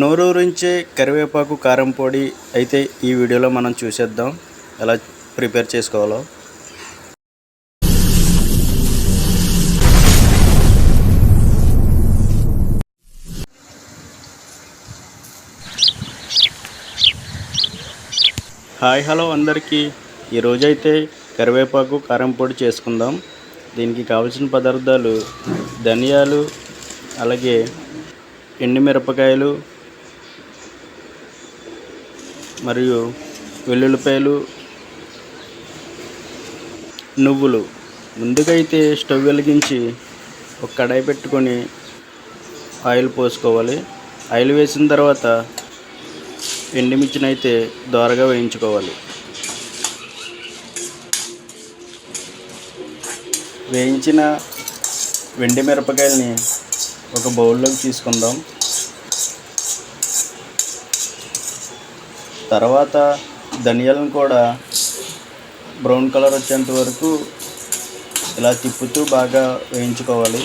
నోరూరించే కరివేపాకు కారం పొడి అయితే ఈ వీడియోలో మనం చూసేద్దాం. ఎలా ప్రిపేర్ చేసుకోవాలో. హాయ్ హలో అందరికీ. ఈరోజైతే కరివేపాకు కారం పొడి చేసుకుందాం. దీనికి కావలసిన పదార్థాలు ధనియాలు అలాగే ఎండుమిరపకాయలు మరియు వెల్లుల్లిపాయలు నువ్వులు. ముందుకైతే స్టవ్ వెలిగించి ఒక కడాయి పెట్టుకొని ఆయిల్ పోసుకోవాలి. ఆయిల్ వేసిన తర్వాత ఎండుమిర్చినైతే దోరగా వేయించుకోవాలి. వేయించిన వెండి మిరపకాయల్ని ఒక బౌల్లోకి తీసుకుందాం. తర్వాత ధనియాలను కూడా బ్రౌన్ కలర్ వచ్చేంత వరకు ఇలా తిప్పుతూ బాగా వేయించుకోవాలి.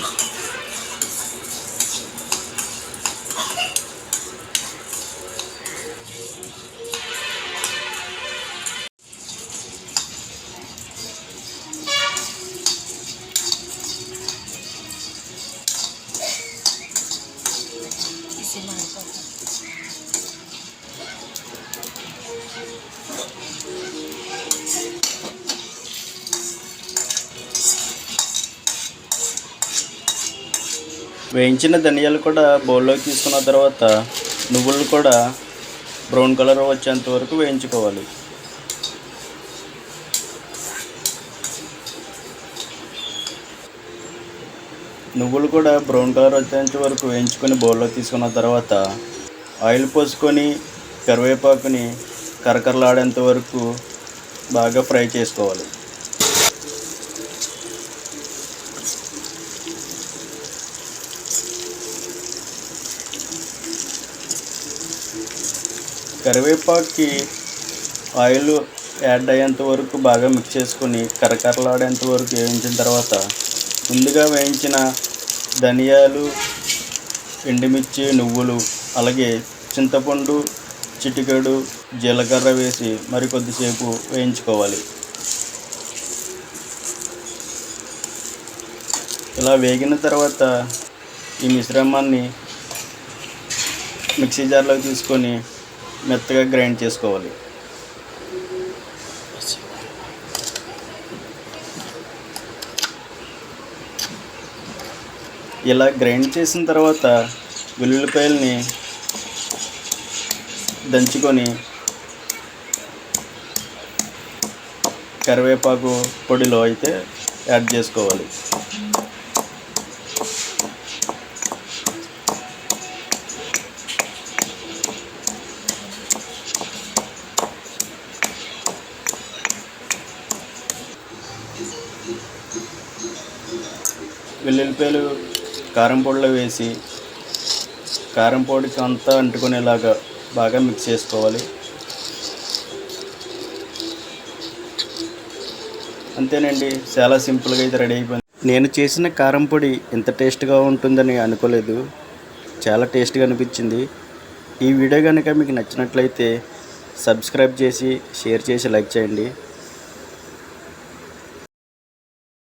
వేయించిన ధనియాలు కూడా బౌల్లోకి తీసుకున్న తర్వాత నువ్వులు కూడా బ్రౌన్ కలర్ వచ్చేంత వరకు వేయించుకోవాలి. నువ్వులు కూడా బ్రౌన్ కలర్ వచ్చేంత వరకు వేయించుకొని బౌల్లో తీసుకున్న తర్వాత ఆయిల్ పోసుకొని కరివేపాకుని కరకరలాడేంత వరకు బాగా ఫ్రై చేసుకోవాలి. కరివేపాకుకి ఆయిల్ యాడ్ అయ్యేంత వరకు బాగా మిక్స్ చేసుకొని కరకరలాడేంత వరకు వేయించిన తర్వాత ముందుగా వేయించిన ధనియాలు ఎండుమిర్చి నువ్వులు అలాగే చింతపండు చిటికెడు జీలకర్ర వేసి మరి కొద్దిసేపు వేయించుకోవాలి. ఇలా వేగిన తర్వాత ఈ మిశ్రమాన్ని మిక్సీ జార్లోకి తీసుకొని మెత్తగా గ్రైండ్ చేసుకోవాలి. ఇలా గ్రైండ్ చేసిన తర్వాత వెల్లుల్లిపాయల్ని దంచుకొని కరివేపాకు పొడిలో అయితే యాడ్ చేసుకోవాలి. వెల్లుల్లిపాయలు కారం పొడిలో వేసి కారం పొడికి అంతా అంటుకునేలాగా బాగా మిక్స్ చేసుకోవాలి. అంతేనండి చాలా సింపుల్గా అయితే రెడీ అయిపోయింది. నేను చేసిన కారం పొడి ఇంత టేస్ట్గా ఉంటుందని అనుకోలేదు. చాలా టేస్ట్గా అనిపించింది. ఈ వీడియో కనుక మీకు నచ్చినట్లయితే సబ్స్క్రైబ్ చేసి షేర్ చేసి లైక్ చేయండి.